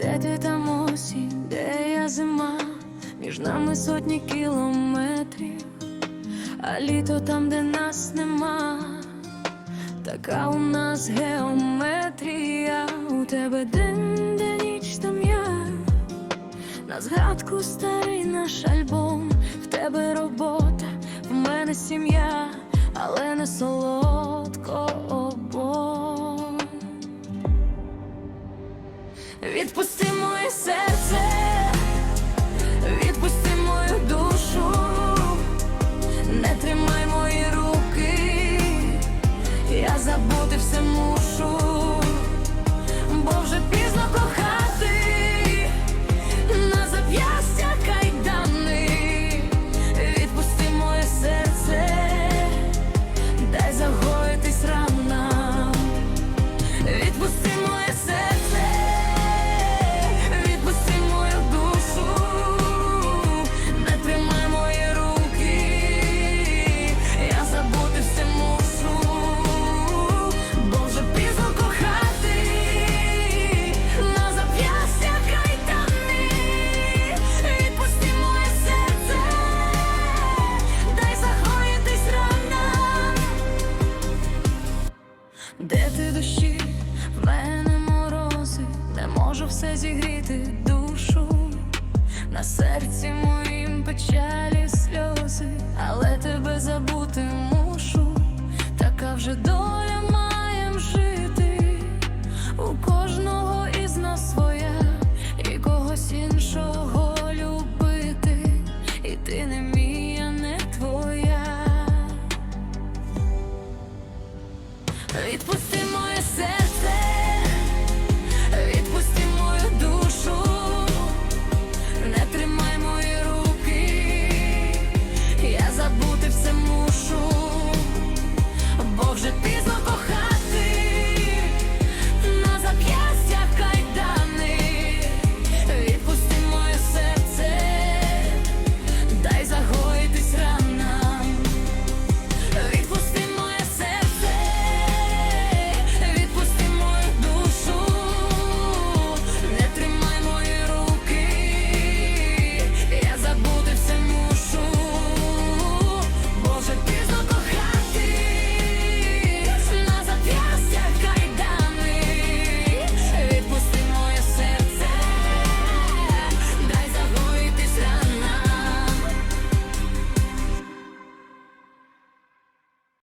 ти там осінь, де я зима, між нами сотні кілометрів, а літо там, де нас нема, така у нас геометрія, у тебе день, де ніч там я, на згадку старий наш альбом, в тебе робота, в мене сім'я, але не солодко Відпусти моє серце, Де ти душі, в мене морози, не можу все зігріти душу, на серці моїм печалі сльози, але тебе Відпусти